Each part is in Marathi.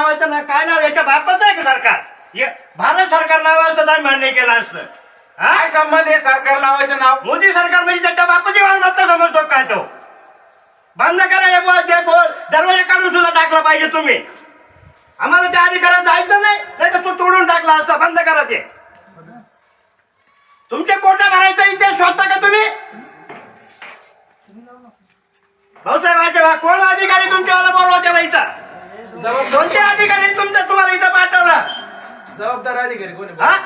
नावाचं ना काय नाव याच्या बापाचं आहे का सरकार? हे भारत सरकार नावाचं नाही मान्य केलं असतं. हा? काय संबंध आहे सरकार लावायचं नाव? मोदी सरकार म्हणजे त्याच्या बापाची मालमत्ता समजतो काय तो? बंद करा हे बोल ते बोल. दरवाजा काढून सुद्धा टाकला पाहिजे तुम्ही. आम्हाला त्या अधिकारात जायचं नाही नाही तर तो तोडून टाकला असता. बंद करा ते. तुमचे पोटा भरायचं इथे शोधता का तुम्ही? भाऊसाहेब राजे कोण अधिकारी तुमच्यावाला बोलवा त्याला इथं? कोणते अधिकारी तुमच्या तुम्हाला इथं पाठवलं. जबाबदार अधिकारी कोणी हा?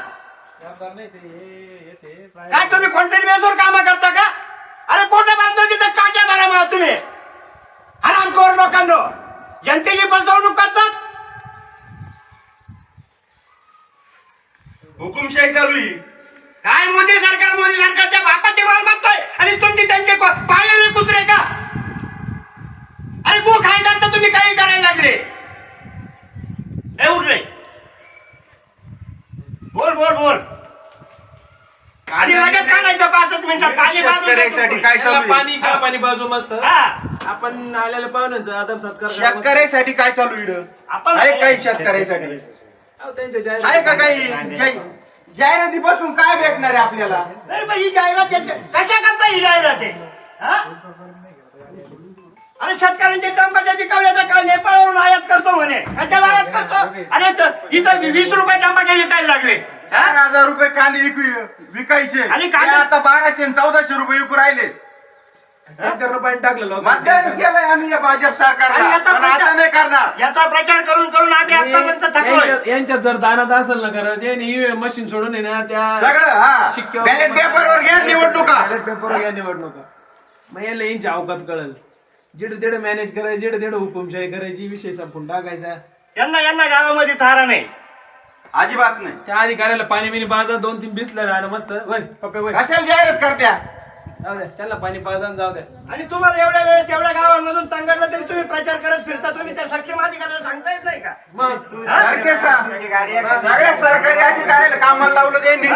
जबाबदार नाही ते हे- हे- ते प्राय- काय तुम्ही कॉन्ट्रॅक्ट बेसवर काम करता का? अरे पोटा भरतो तिथं चाट्या भरा मला तुम्ही. हरामखोर लोकांनो. जनतेची फसवणूक करतात. हुकुमशाही चालू आहे. काय मोदी सरकार? मोदी सरकारच्या बापाचे माल मागतोय. आणि तुमची त्यांचे को- पाळलेले कुत्रे का? अरे गो खायदार तर तुम्ही काही करायला लागले. ए उठ रे. बोल बोल बोल. आणि लगेच काढायचं पाचच मिनिटात? पाणी बाजूला शेतकऱ्यासाठी काय त्याला चालू आहे? पाणी चहा पाणी बाजू मस्त. हा. आपण आलेल्या पाहुण्यांचा आदर सत्कार करा. शेतकऱ्यासाठी काय चालू आहे इकडं? आपण आहे काही शेतकऱ्यासाठी? अहो, त्यांच्या जाहीर- आहे का काही? जाही- जाहिरातीपासून काय भेटणार आहे आपल्याला? नाही ही जाहिरात याच्या- कशा करता ही जाहिरात आहे? हा? अरे शेतकऱ्यांचे काय नेपाळवरून आयात करतो म्हणे. कशाला आयात करतो? अरे. त- इथं वीस रुपये टमाटे विकायला लागले? चार हजार रुपये कांदे विकू विकायचे. आणि ते कांदे- आता बाराशे आणि चौदाशे रुपये विकू राहिले. शेतकऱ्यांना पाणी टाकलं लोकांनी. मतदान केलंय आम्ही या भाजप आणि सरकारला याचा पण आता प्रचार- नाही करणार. याचा प्रचार करून करून आम्ही आतापर्यंत थकलोय. यांच्यात यांच्यात जर दानात असेल ना करायचे ईव्हीएम मशीन सोडून आहे ना त्या सगळं हा. शिक्क्यावर- बॅलेट पेपरवर घ्या निवडणुका. बॅलेट पेपरवर घ्या निवडणुका. मग याला यांची अवकात कळल. जिडे तिडे मॅनेज करायचे जिडे तिडे हुकुमशाही करायची विषय संपून टाकायचा. यांना यांना गावामध्ये थारा नाही. अजिबात नाही. त्या अधिकाऱ्याला पाणी बिनी पाजा दोन तीन बिसलं राहणं मस्त. वय पप्पे वय. कशाला जाहिरात करत्या? जाऊ द्या त्याला पाणी पाजा आणि जाऊ द्या आणि तुम्हाला एवढ्या वेळेस एवढ्या गावांमधून तंगडलं तरी तुम्ही प्रचार करत फिरता तुम्ही त्या सक्षम अधिकाऱ्याला सांगता येत नाही का? मग? सारखे सा- सगळ्या सरकारी अधिकाऱ्याला कामाला लावलं त्यांनी